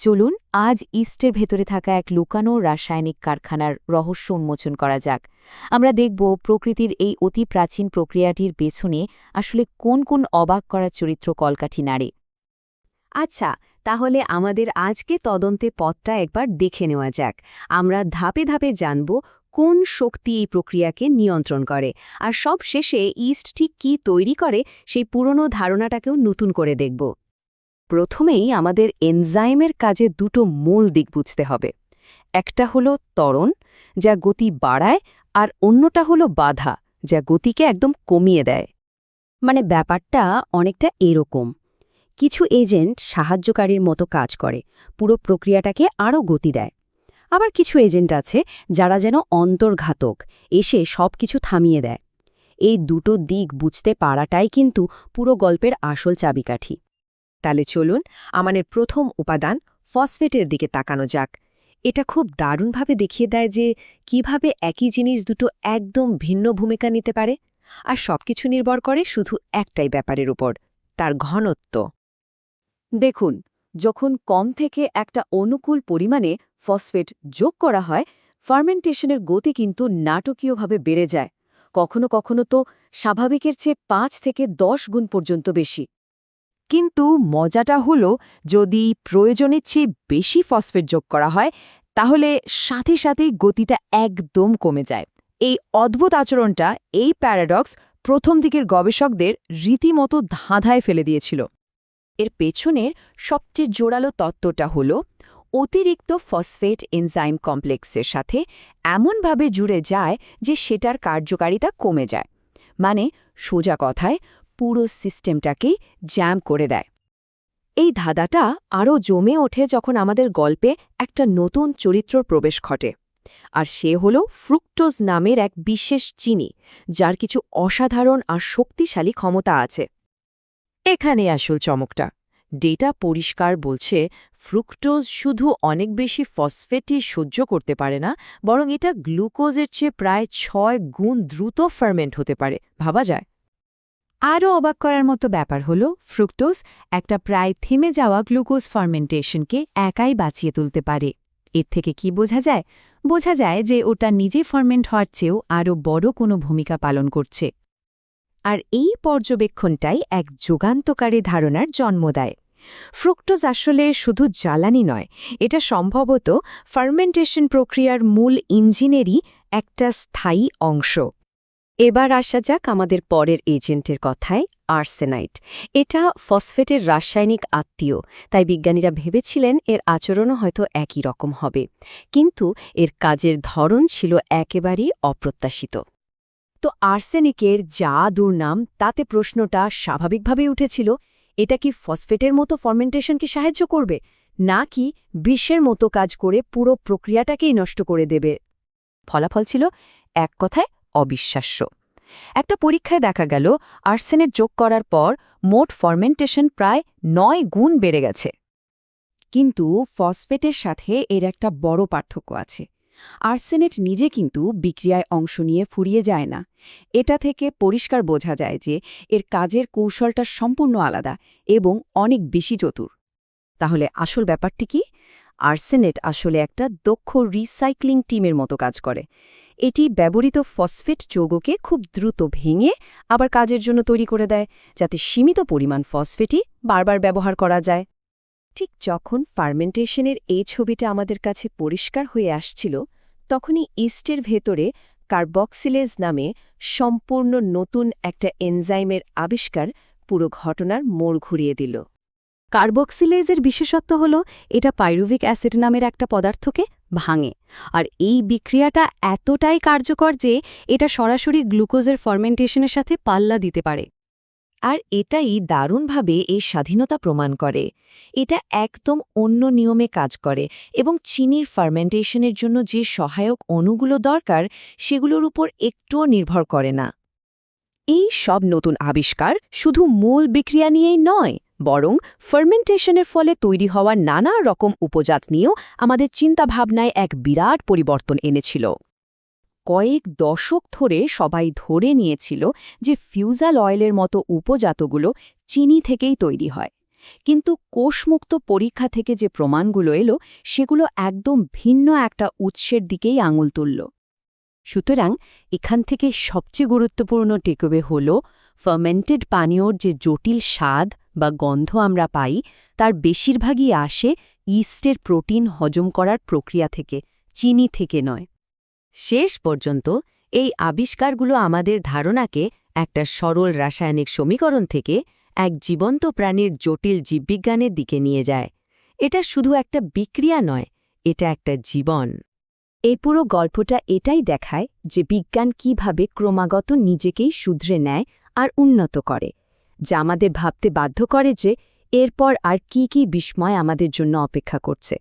চলুন আজ ইস্টের ভেতরে থাকা এক লুকানো রাসায়নিক কারখানার রহস্য উন্মোচন করা যাক। আমরা দেখব প্রকৃতির এই অতি প্রাচীন প্রক্রিয়াটির পেছনে আসলে কোন কোন অবাক করা চরিত্র কলকাঠি নাড়ে। আচ্ছা তাহলে আমাদের আজকে তদন্তে পথটা একবার দেখে নেওয়া যাক। আমরা ধাপে ধাপে জানব কোন শক্তি এই প্রক্রিয়াকে নিয়ন্ত্রণ করে, আর সব শেষে ইস্ট ঠিক কী তৈরি করে সেই পুরনো ধারণাটাকেও নতুন করে দেখব। প্রথমেই আমাদের এনজাইমের কাজে দুটো মূল দিক বুঝতে হবে। একটা হলো ত্বরণ, যা গতি বাড়ায়, আর অন্যটা হলো বাধা, যা গতিকে একদম কমিয়ে দেয়। মানে ব্যাপারটা অনেকটা এরকম। কিছু এজেন্ট সাহায্যকারীর মতো কাজ করে, পুরো প্রক্রিয়াটাকে আরও গতি দেয়। আবার কিছু এজেন্ট আছে, যারা যেন অন্তর্ঘাতক, এসে সব কিছু থামিয়ে দেয়। এই দুটো দিক বুঝতে পারাটাই কিন্তু পুরো গল্পের আসল চাবিকাঠি। তাহলে চলুন আমাদের প্রথম উপাদান ফসফেটের দিকে তাকানো যাক। এটা খুব দারুণভাবে দেখিয়ে দেয় যে কীভাবে একই জিনিস দুটো একদম ভিন্ন ভূমিকা নিতে পারে, আর সবকিছু নির্ভর করে শুধু একটাই ব্যাপারের উপর, তার ঘনত্ব। দেখুন, যখন কম থেকে একটা অনুকূল পরিমাণে ফসফেট যোগ করা হয়, ফার্মেন্টেশনের গতি কিন্তু নাটকীয়ভাবে বেড়ে যায়। কখনো কখনো তো স্বাভাবিকের চেয়ে পাঁচ থেকে দশ গুণ পর্যন্ত বেশি। কিন্তু মজাটা হলো যদি প্রয়োজনের চেয়ে বেশি ফসফেট যোগ করা হয়, তাহলে সাথে সাথেই গতিটা একদম কমে যায়। এই অদ্ভুত আচরণটা এই প্যারাডক্স প্রথম দিকের গবেষকদের রীতিমতো ধাঁধায় ফেলে দিয়েছিল। এর পেছনের সবচেয়ে জোরালো তত্ত্বটা হল, অতিরিক্ত ফসফেট এনজাইম কমপ্লেক্সের সাথে এমনভাবে জুড়ে যায় যে সেটার কার্যকারিতা কমে যায়। মানে সোজা কথায় পুরো সিস্টেমটাকেই জ্যাম করে দেয়। এই ধাঁধাটা আরও জমে ওঠে যখন আমাদের গল্পে একটা নতুন চরিত্রর প্রবেশ ঘটে, আর সে হল ফ্রুক্টোজ নামের এক বিশেষ চিনি, যার কিছু অসাধারণ আর শক্তিশালী ক্ষমতা আছে। এখানে আসল চমকটা। ডেটা পরিষ্কার বলছে, ফ্রুক্টোজ শুধু অনেক বেশি ফসফেটই সহ্য করতে পারে না, বরং এটা গ্লুকোজের চেয়ে প্রায় ছয় গুণ দ্রুত ফার্মেন্ট হতে পারে। ভাবা যায়। আরও অবাক করার মতো ব্যাপার হল, ফ্রুক্টোজ একটা প্রায় থেমে যাওয়া গ্লুকোজ ফার্মেন্টেশনকে একাই বাঁচিয়ে তুলতে পারে। এর থেকে কি বোঝা যায়? বোঝা যায় যে ওটা নিজে ফার্মেন্ট হওয়ার চেয়েও আরও বড় কোনো ভূমিকা পালন করছে। আর এই পর্যবেক্ষণটাই এক যুগান্তকারী ধারণার জন্ম দেয়। ফ্রুক্টোজ আসলে শুধু জ্বালানি নয়, এটা সম্ভবত ফার্মেন্টেশন প্রক্রিয়ার মূল ইঞ্জিনেরই একটা স্থায়ী অংশ। এবার আসা যাক আমাদের পরের এজেন্টের কথায় আর্সেনাইট এটা ফসফেটের রাসায়নিক আত্মীয়, তাই বিজ্ঞানীরা ভেবেছিলেন এর আচরণও হয়তো একই রকম হবে। কিন্তু এর কাজের ধরন ছিল একেবারেই অপ্রত্যাশিত। তো আর্সেনিকের যা দুর্নাম তাতে প্রশ্নটা স্বাভাবিকভাবেই উঠেছিল, এটা কি ফসফেটের মতো ফার্মেন্টেশনকে সাহায্য করবে, নাকি বিশ্বের মতো কাজ করে পুরো প্রক্রিয়াটাকেই নষ্ট করে দেবে? ফলাফল ছিল এক কথায় অবিশ্বাস্য। একটা পরীক্ষায় দেখা গেল আর্সেনেট যোগ করার পর মোট ফরমেন্টেশন প্রায় নয় গুণ বেড়ে গেছে। কিন্তু ফসফেটের সাথে এর একটা বড় পার্থক্য আছে। আর্সেনেট নিজে কিন্তু বিক্রিয়ায় অংশ নিয়ে ফুরিয়ে যায় না। এটা থেকে পরিষ্কার বোঝা যায় যে এর কাজের কৌশলটা সম্পূর্ণ আলাদা এবং অনেক বেশি চতুর। তাহলে আসল ব্যাপারটি কি? আর্সেনেট আসলে একটা দক্ষ রিসাইক্লিং টিমের মতো কাজ করে। এটি ব্যবহৃত ফসফেট যৌগকে খুব দ্রুত ভেঙে আবার কাজের জন্য তৈরি করে দেয়, যাতে সীমিত পরিমাণ ফসফেটই বারবার ব্যবহার করা যায়। ঠিক যখন ফার্মেন্টেশনের এই ছবিটা আমাদের কাছে পরিষ্কার হয়ে আসছিল, তখনই ইস্টের ভেতরে কার্বক্সিলেজ নামে সম্পূর্ণ নতুন একটা এনজাইমের আবিষ্কার পুরো ঘটনার মোড় ঘুরিয়ে দিল। কার্বক্সিলেজের বিশেষত্ব হল, এটা পাইরুভিক অ্যাসিড নামের একটা পদার্থকে ভাঙে। আর এই বিক্রিয়াটা এতটাই কার্যকর যে, এটা সরাসরি গ্লুকোজের ফার্মেন্টেশনের সাথে পাল্লা দিতে পারে। আর এটাই দারুণভাবে এই স্বাধীনতা প্রমাণ করে। এটা একদম অন্য নিয়মে কাজ করে এবং চিনির ফার্মেন্টেশনের জন্য যে সহায়ক অণুগুলো দরকার, সেগুলোর উপর একটুও নির্ভর করে না। এই সব নতুন আবিষ্কার শুধু মূল বিক্রিয়া নিয়েই নয় বরং ফার্মেন্টেশনের ফলে তৈরি হওয়া নানা রকম উপজাত নিয়েও আমাদের চিন্তাভাবনায় এক বিরাট পরিবর্তন এনেছিল। কয়েক দশক ধরে সবাই ধরে নিয়েছিল যে ফিউজাল অয়েলের মতো উপজাতগুলো চিনি থেকেই তৈরি হয়। কিন্তু কোষমুক্ত পরীক্ষা থেকে যে প্রমাণগুলো এলো, সেগুলো একদম ভিন্ন একটা উৎসের দিকেই আঙুল তুলল। সুতরাং এখান থেকে সবচেয়ে গুরুত্বপূর্ণ টেকওয়ে হল ফার্মেন্টেড পানীয়র যে জটিল স্বাদ বা গন্ধ আমরা পাই, তার বেশিরভাগই আসে ইস্টের প্রোটিন হজম করার প্রক্রিয়া থেকে, চিনি থেকে নয়। শেষ পর্যন্ত এই আবিষ্কারগুলো আমাদের ধারণাকে একটা সরল রাসায়নিক সমীকরণ থেকে এক জীবন্ত প্রাণীর জটিল জীববিজ্ঞানের দিকে নিয়ে যায়। এটা শুধু একটা বিক্রিয়া নয়, এটা একটা জীবন। এই পুরো গল্পটা এটাই দেখায় যে বিজ্ঞান কীভাবে ক্রমাগত নিজেকেই শুধরে নেয় আর উন্নত করে। যা আমাদের ভাবতে বাধ্য করে যে এরপর আর কি কি বিস্ময় আমাদের জন্য অপেক্ষা করছে।